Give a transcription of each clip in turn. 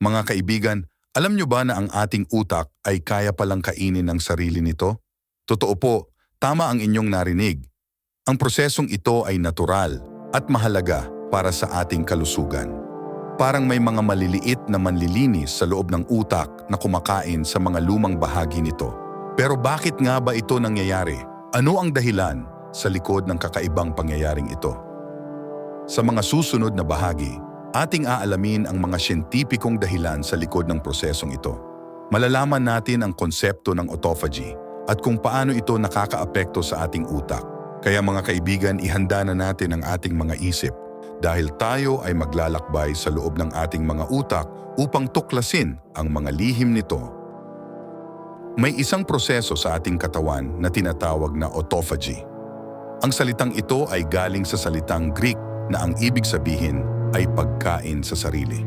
Mga kaibigan, alam nyo ba na ang ating utak ay kaya palang kainin ng sarili nito? Totoo po, tama ang inyong narinig. Ang prosesong ito ay natural at mahalaga para sa ating kalusugan. Parang may mga maliliit na manlilinis sa loob ng utak na kumakain sa mga lumang bahagi nito. Pero bakit nga ba ito nangyayari? Ano ang dahilan sa likod ng kakaibang pangyayaring ito? Sa mga susunod na bahagi, ating aalamin ang mga siyentipikong dahilan sa likod ng prosesong ito. Malalaman natin ang konsepto ng autophagy at kung paano ito nakakaapekto sa ating utak. Kaya mga kaibigan, ihanda na natin ang ating mga isip dahil tayo ay maglalakbay sa loob ng ating mga utak upang tuklasin ang mga lihim nito. May isang proseso sa ating katawan na tinatawag na autophagy. Ang salitang ito ay galing sa salitang Greek na ang ibig sabihin ay pagkain sa sarili.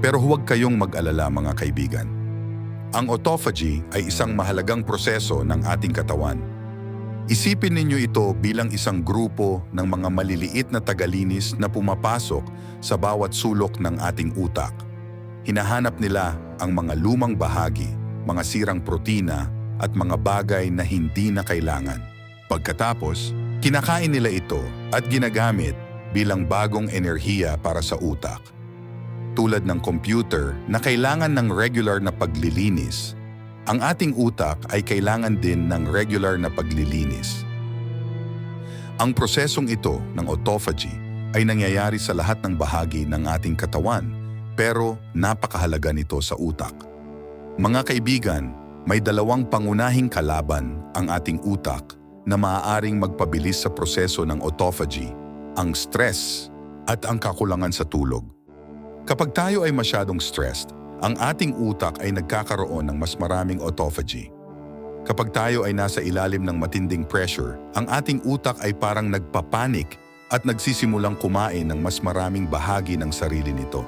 Pero huwag kayong mag-alala mga kaibigan. Ang autophagy ay isang mahalagang proseso ng ating katawan. Isipin ninyo ito bilang isang grupo ng mga maliliit na tagalinis na pumapasok sa bawat sulok ng ating utak. Hinahanap nila ang mga lumang bahagi, mga sirang protina at mga bagay na hindi na kailangan. Pagkatapos, kinakain nila ito at ginagamit bilang bagong enerhiya para sa utak. Tulad ng computer na kailangan ng regular na paglilinis, ang ating utak ay kailangan din ng regular na paglilinis. Ang prosesong ito ng autophagy ay nangyayari sa lahat ng bahagi ng ating katawan pero napakahalaga nito sa utak. Mga kaibigan, may dalawang pangunahing kalaban ang ating utak na maaaring magpabilis sa proseso ng autophagy ang stress at ang kakulangan sa tulog. Kapag tayo ay masyadong stressed, ang ating utak ay nagkakaroon ng mas maraming autophagy. Kapag tayo ay nasa ilalim ng matinding pressure, ang ating utak ay parang nagpapanik at nagsisimulang kumain ng mas maraming bahagi ng sarili nito.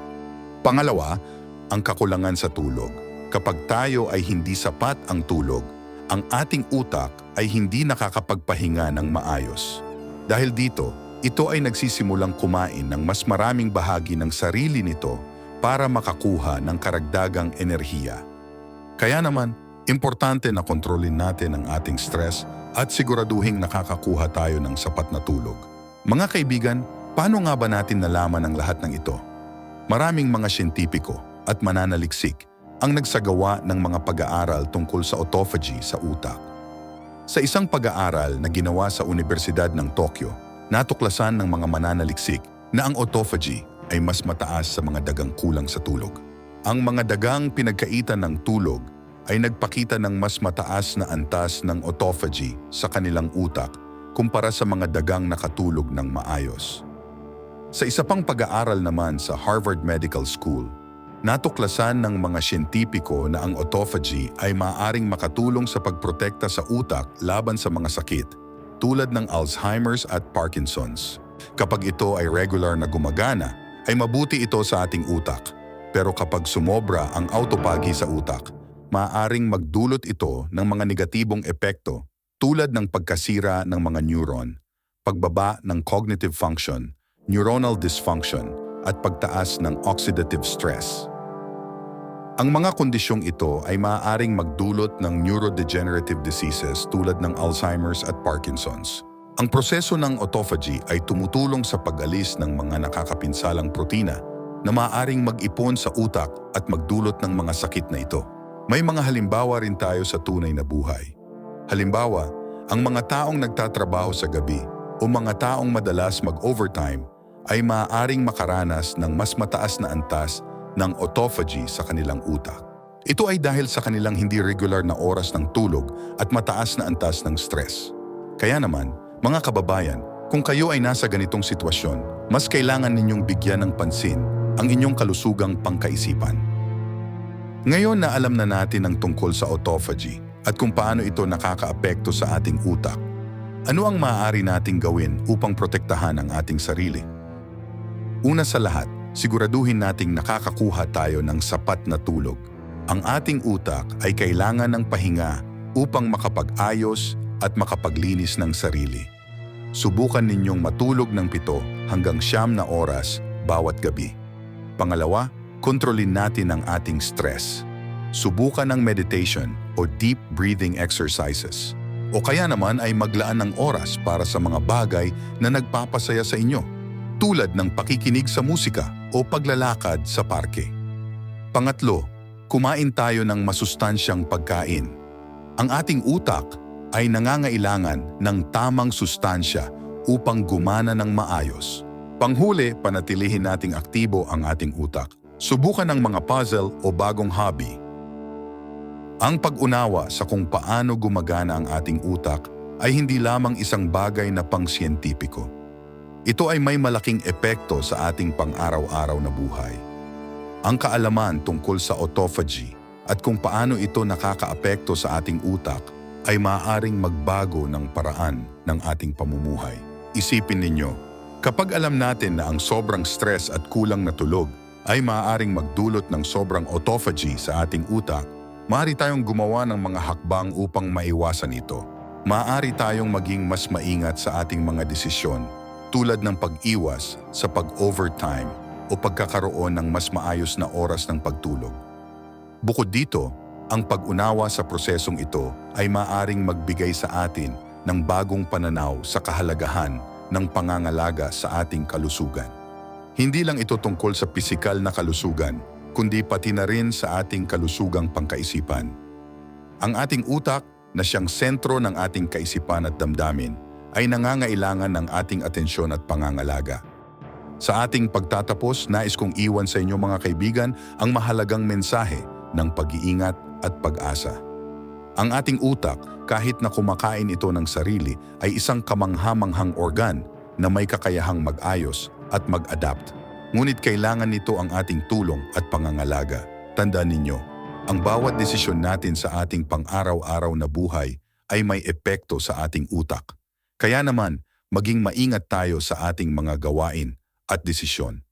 Pangalawa, ang kakulangan sa tulog. Kapag tayo ay hindi sapat ang tulog, ang ating utak ay hindi nakakapagpahinga ng maayos. Dahil dito, ito ay nagsisimulang kumain ng mas maraming bahagi ng sarili nito para makakuha ng karagdagang enerhiya. Kaya naman, importante na kontrolin natin ang ating stress at siguraduhing nakakakuha tayo ng sapat na tulog. Mga kaibigan, paano nga ba natin nalaman ang lahat ng ito? Maraming mga siyentipiko at mananaliksik ang nagsagawa ng mga pag-aaral tungkol sa autophagy sa utak. Sa isang pag-aaral na ginawa sa Universidad ng Tokyo, natuklasan ng mga mananaliksik na ang autophagy ay mas mataas sa mga dagang kulang sa tulog. Ang mga dagang pinagkaitan ng tulog ay nagpakita ng mas mataas na antas ng autophagy sa kanilang utak kumpara sa mga dagang nakatulog ng maayos. Sa isa pang pag-aaral naman sa Harvard Medical School, natuklasan ng mga siyentipiko na ang autophagy ay maaaring makatulong sa pagprotekta sa utak laban sa mga sakit tulad ng Alzheimer's at Parkinson's. Kapag ito ay regular na gumagana, ay mabuti ito sa ating utak. Pero kapag sumobra ang autophagy sa utak, maaaring magdulot ito ng mga negatibong epekto tulad ng pagkasira ng mga neuron, pagbaba ng cognitive function, neuronal dysfunction, at pagtaas ng oxidative stress. Ang mga kondisyong ito ay maaaring magdulot ng neurodegenerative diseases tulad ng Alzheimer's at Parkinson's. Ang proseso ng autophagy ay tumutulong sa pag-alis ng mga nakakapinsalang protina na maaaring mag-ipon sa utak at magdulot ng mga sakit na ito. May mga halimbawa rin tayo sa tunay na buhay. Halimbawa, ang mga taong nagtatrabaho sa gabi o mga taong madalas mag-overtime ay maaaring makaranas ng mas mataas na antas ng autophagy sa kanilang utak. Ito ay dahil sa kanilang hindi regular na oras ng tulog at mataas na antas ng stress. Kaya naman, mga kababayan, kung kayo ay nasa ganitong sitwasyon, mas kailangan ninyong bigyan ng pansin ang inyong kalusugang pangkaisipan. Ngayon na alam na natin ang tungkol sa autophagy at kung paano ito nakakaapekto sa ating utak, ano ang maaari nating gawin upang protektahan ang ating sarili? Una sa lahat, siguraduhin nating nakakakuha tayo ng sapat na tulog. Ang ating utak ay kailangan ng pahinga upang makapag-ayos at makapaglinis ng sarili. Subukan ninyong matulog ng pito hanggang siyam na oras bawat gabi. Pangalawa, kontrolin natin ang ating stress. Subukan ng meditation o deep breathing exercises. O kaya naman ay maglaan ng oras para sa mga bagay na nagpapasaya sa inyo, tulad ng pakikinig sa musika o paglalakad sa parke. Pangatlo, kumain tayo ng masustansyang pagkain. Ang ating utak ay nangangailangan ng tamang sustansya upang gumana ng maayos. Panghuli, panatilihin nating aktibo ang ating utak. Subukan ng mga puzzle o bagong hobby. Ang pag-unawa sa kung paano gumagana ang ating utak ay hindi lamang isang bagay na pang-siyentipiko. Ito ay may malaking epekto sa ating pang-araw-araw na buhay. Ang kaalaman tungkol sa autophagy at kung paano ito nakakaapekto sa ating utak ay maaaring magbago ng paraan ng ating pamumuhay. Isipin ninyo, kapag alam natin na ang sobrang stress at kulang na tulog ay maaaring magdulot ng sobrang autophagy sa ating utak, maaari tayong gumawa ng mga hakbang upang maiwasan ito. Maaari tayong maging mas maingat sa ating mga desisyon tulad ng pag-iwas sa pag-overtime o pagkakaroon ng mas maayos na oras ng pagtulog. Bukod dito, ang pag-unawa sa prosesong ito ay maaring magbigay sa atin ng bagong pananaw sa kahalagahan ng pangangalaga sa ating kalusugan. Hindi lang ito tungkol sa pisikal na kalusugan, kundi pati na rin sa ating kalusugang pangkaisipan. Ang ating utak na siyang sentro ng ating kaisipan at damdamin ay nangangailangan ng ating atensyon at pangangalaga. Sa ating pagtatapos, nais kong iwan sa inyo mga kaibigan ang mahalagang mensahe ng pag-iingat at pag-asa. Ang ating utak, kahit na kumakain ito ng sarili, ay isang kamanghamanghang organ na may kakayahang mag-ayos at mag-adapt. Ngunit kailangan nito ang ating tulong at pangangalaga. Tandaan ninyo, ang bawat desisyon natin sa ating pang-araw-araw na buhay ay may epekto sa ating utak. Kaya naman, maging maingat tayo sa ating mga gawain at desisyon.